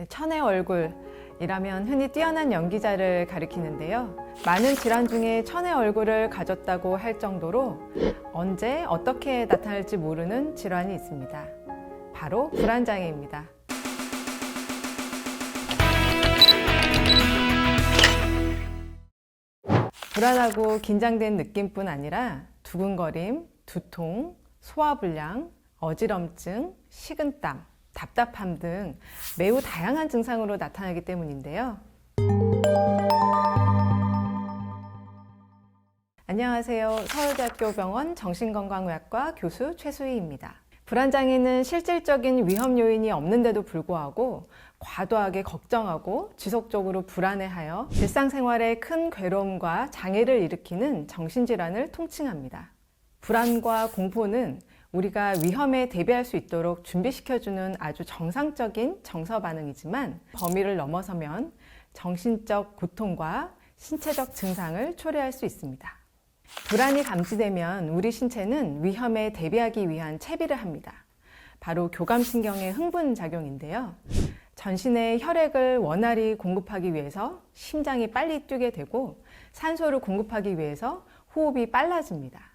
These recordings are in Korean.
네, 천의 얼굴이라면 흔히 뛰어난 연기자를 가리키는데요. 많은 질환 중에 천의 얼굴을 가졌다고 할 정도로 언제 어떻게 나타날지 모르는 질환이 있습니다. 바로 불안장애입니다. 불안하고 긴장된 느낌뿐 아니라 두근거림, 두통, 소화불량, 어지럼증, 식은땀, 답답함 등 매우 다양한 증상으로 나타나기 때문인데요. 안녕하세요. 서울대학교 병원 정신건강의학과 교수 최수희입니다. 불안장애는 실질적인 위험 요인이 없는데도 불구하고 과도하게 걱정하고 지속적으로 불안해하여 일상생활에 큰 괴로움과 장애를 일으키는 정신질환을 통칭합니다. 불안과 공포는 우리가 위험에 대비할 수 있도록 준비시켜주는 아주 정상적인 정서 반응이지만 범위를 넘어서면 정신적 고통과 신체적 증상을 초래할 수 있습니다. 불안이 감지되면 우리 신체는 위험에 대비하기 위한 채비를 합니다. 바로 교감신경의 흥분 작용인데요. 전신에 혈액을 원활히 공급하기 위해서 심장이 빨리 뛰게 되고 산소를 공급하기 위해서 호흡이 빨라집니다.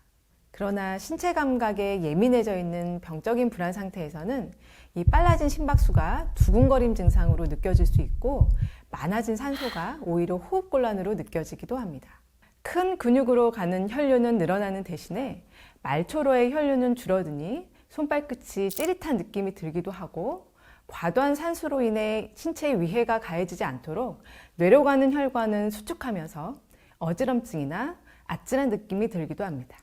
그러나 신체 감각에 예민해져 있는 병적인 불안 상태에서는 이 빨라진 심박수가 두근거림 증상으로 느껴질 수 있고 많아진 산소가 오히려 호흡곤란으로 느껴지기도 합니다. 큰 근육으로 가는 혈류는 늘어나는 대신에 말초로의 혈류는 줄어드니 손발끝이 찌릿한 느낌이 들기도 하고 과도한 산소로 인해 신체에 위해가 가해지지 않도록 뇌로 가는 혈관은 수축하면서 어지럼증이나 아찔한 느낌이 들기도 합니다.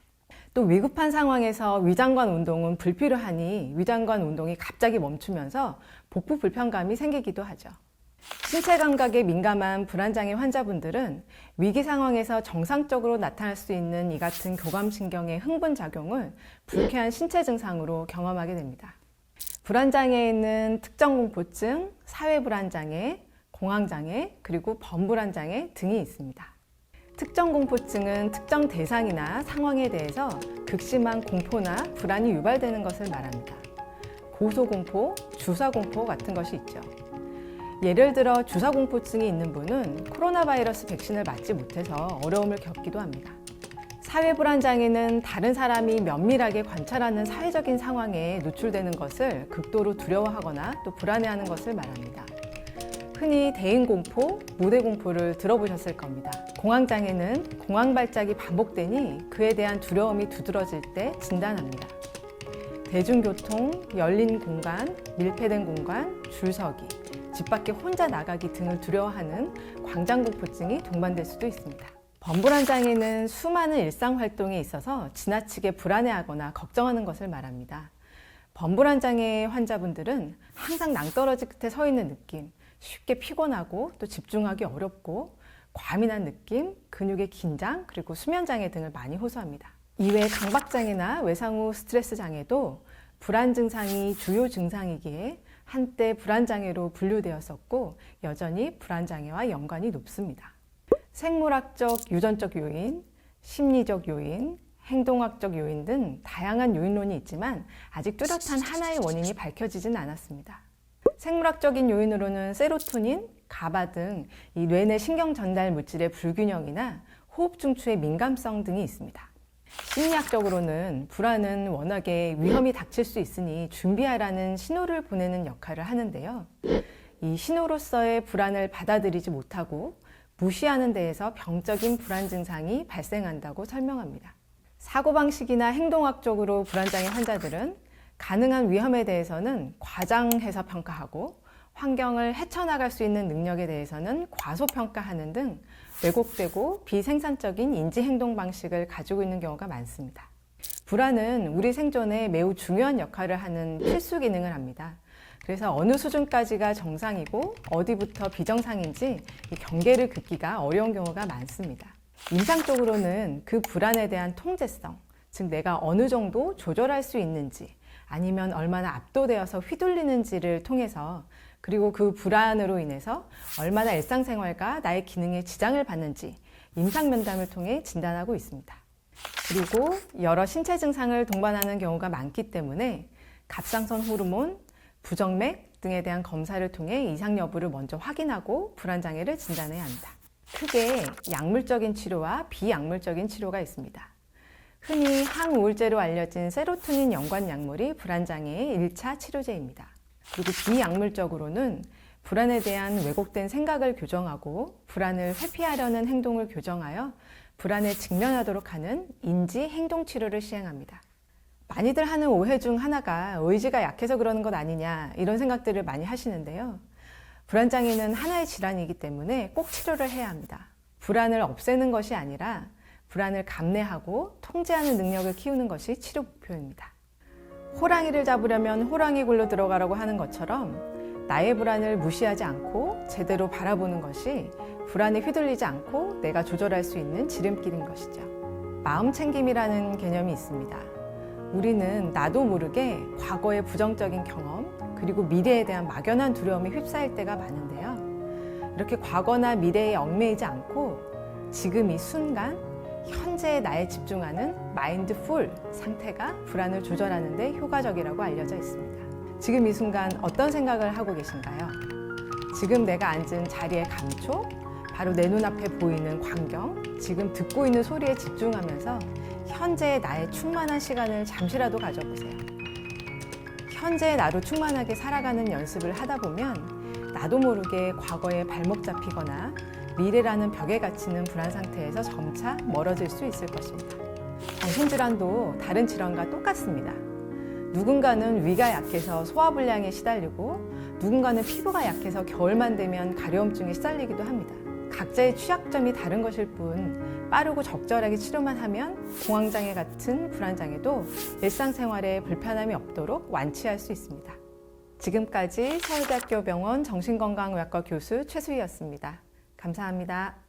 또 위급한 상황에서 위장관 운동은 불필요하니 위장관 운동이 갑자기 멈추면서 복부 불편감이 생기기도 하죠. 신체 감각에 민감한 불안장애 환자분들은 위기 상황에서 정상적으로 나타날 수 있는 이 같은 교감신경의 흥분 작용을 불쾌한 신체 증상으로 경험하게 됩니다. 불안장애에는 특정 공포증, 사회불안장애, 공황장애, 그리고 범불안장애 등이 있습니다. 특정 공포증은 특정 대상이나 상황에 대해서 극심한 공포나 불안이 유발되는 것을 말합니다. 고소공포, 주사공포 같은 것이 있죠. 예를 들어 주사공포증이 있는 분은 코로나 바이러스 백신을 맞지 못해서 어려움을 겪기도 합니다. 사회불안장애는 다른 사람이 면밀하게 관찰하는 사회적인 상황에 노출되는 것을 극도로 두려워하거나 또 불안해하는 것을 말합니다. 흔히 대인공포, 무대공포를 들어보셨을 겁니다. 공황장애는 공황 발작이 반복되니 그에 대한 두려움이 두드러질 때 진단합니다. 대중교통, 열린 공간, 밀폐된 공간, 줄서기, 집 밖에 혼자 나가기 등을 두려워하는 광장공포증이 동반될 수도 있습니다. 범불안 장애는 수많은 일상 활동에 있어서 지나치게 불안해하거나 걱정하는 것을 말합니다. 범불안 장애 환자분들은 항상 낭떠러지 끝에 서 있는 느낌, 쉽게 피곤하고 또 집중하기 어렵고 과민한 느낌, 근육의 긴장, 그리고 수면 장애 등을 많이 호소합니다. 이외 강박 장애나 외상 후 스트레스 장애도 불안 증상이 주요 증상이기에 한때 불안 장애로 분류되었었고 여전히 불안 장애와 연관이 높습니다. 생물학적, 유전적 요인, 심리적 요인, 행동학적 요인 등 다양한 요인론이 있지만 아직 뚜렷한 하나의 원인이 밝혀지진 않았습니다. 생물학적인 요인으로는 세로토닌, 가바 등 이 뇌내 신경 전달 물질의 불균형이나 호흡 중추의 민감성 등이 있습니다. 심리학적으로는 불안은 워낙에 위험이 닥칠 수 있으니 준비하라는 신호를 보내는 역할을 하는데요. 이 신호로서의 불안을 받아들이지 못하고 무시하는 데에서 병적인 불안 증상이 발생한다고 설명합니다. 사고방식이나 행동학적으로 불안장애 환자들은 가능한 위험에 대해서는 과장해서 평가하고 환경을 헤쳐나갈 수 있는 능력에 대해서는 과소평가하는 등 왜곡되고 비생산적인 인지 행동 방식을 가지고 있는 경우가 많습니다. 불안은 우리 생존에 매우 중요한 역할을 하는 필수 기능을 합니다. 그래서 어느 수준까지가 정상이고 어디부터 비정상인지 이 경계를 긋기가 어려운 경우가 많습니다. 임상적으로는 그 불안에 대한 통제성, 즉 내가 어느 정도 조절할 수 있는지 아니면 얼마나 압도되어서 휘둘리는지를 통해서 그리고 그 불안으로 인해서 얼마나 일상생활과 나의 기능에 지장을 받는지 임상 면담을 통해 진단하고 있습니다. 그리고 여러 신체 증상을 동반하는 경우가 많기 때문에 갑상선 호르몬, 부정맥, 등에 대한 검사를 통해 이상 여부를 먼저 확인하고 불안 장애를 진단해야 합니다. 크게 약물적인 치료와 비약물적인 치료가 있습니다. 흔히 항우울제로 알려진 세로토닌 연관 약물이 불안장애의 1차 치료제입니다. 그리고 비약물적으로는 불안에 대한 왜곡된 생각을 교정하고 불안을 회피하려는 행동을 교정하여 불안에 직면하도록 하는 인지 행동 치료를 시행합니다. 많이들 하는 오해 중 하나가 의지가 약해서 그러는 것 아니냐 이런 생각들을 많이 하시는데요. 불안장애는 하나의 질환이기 때문에 꼭 치료를 해야 합니다. 불안을 없애는 것이 아니라 불안을 감내하고 통제하는 능력을 키우는 것이 치료 목표입니다. 호랑이를 잡으려면 호랑이 굴로 들어가라고 하는 것처럼 나의 불안을 무시하지 않고 제대로 바라보는 것이 불안에 휘둘리지 않고 내가 조절할 수 있는 지름길인 것이죠. 마음 챙김이라는 개념이 있습니다. 우리는 나도 모르게 과거의 부정적인 경험, 그리고 미래에 대한 막연한 두려움에 휩싸일 때가 많은데요. 이렇게 과거나 미래에 얽매이지 않고 지금 이 순간, 현재의 나에 집중하는 마인드풀 상태가 불안을 조절하는 데 효과적이라고 알려져 있습니다. 지금 이 순간 어떤 생각을 하고 계신가요? 지금 내가 앉은 자리의 감촉, 바로 내 눈앞에 보이는 광경, 지금 듣고 있는 소리에 집중하면서 현재의 나의 충만한 시간을 잠시라도 가져보세요. 현재의 나로 충만하게 살아가는 연습을 하다 보면 나도 모르게 과거에 발목 잡히거나 미래라는 벽에 갇히는 불안 상태에서 점차 멀어질 수 있을 것입니다. 정신질환도 다른 질환과 똑같습니다. 누군가는 위가 약해서 소화불량에 시달리고 누군가는 피부가 약해서 겨울만 되면 가려움증에 시달리기도 합니다. 각자의 취약점이 다른 것일 뿐 빠르고 적절하게 치료만 하면 공황장애 같은 불안장애도 일상생활에 불편함이 없도록 완치할 수 있습니다. 지금까지 서울대학교 병원 정신건강의학과 교수 최수희였습니다. 감사합니다.